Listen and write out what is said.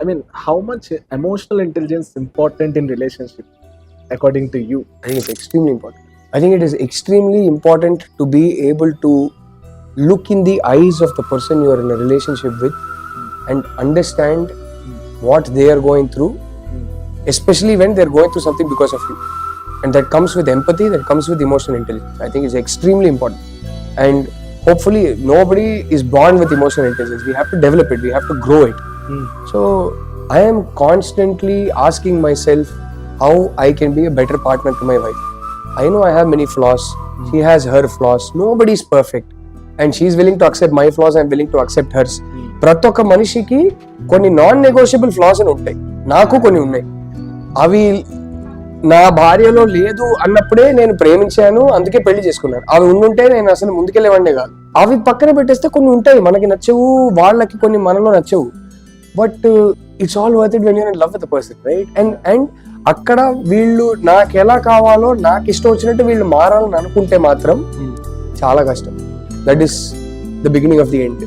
I mean, how much emotional intelligence is important in relationship, according to you? I think it's extremely important. I think it is extremely important to be able to look in the eyes of the person you are in a relationship with and understand what they are going through, especially when they're going through something because of you. And that comes with empathy, that comes with emotional intelligence. I think it's extremely important. And hopefully, nobody is born with emotional intelligence. We have to develop it, we have to grow it. So I I'm constantly asking myself how I can be better partner to my wife I know I have many flaws he has her flaws nobody is perfect and she's willing to accept my flaws I'm willing to accept hers ప్రతి ఒక్క మనిషికి కొన్ని non negotiable floss అని ఉంటాయి. నాకు కొన్ని ఉన్నాయి. అవి నా భార్యలో లేదు అన్నప్పుడే నేను ప్రేమించాను అందుకే పెళ్ళి చేసుకున్నాను. అవి ఉండుంటే నేను అసలు ముందుకెళ్ళేవాడినే కాదు. అవి పక్కన పెట్టేస్తే కొన్ని ఉంటాయి. మనకి నచ్చవు వాళ్ళకి కొన్ని మనలో నచ్చవు. But it's all worth it when you're love with person right? And and అక్కడ వీళ్ళు నాకు ఎలా కావాలో నాకు ఇష్టం వచ్చినట్టు వీళ్ళు మారాలని అనుకుంటే మాత్రం చాలా కష్టం. That is the beginning of the end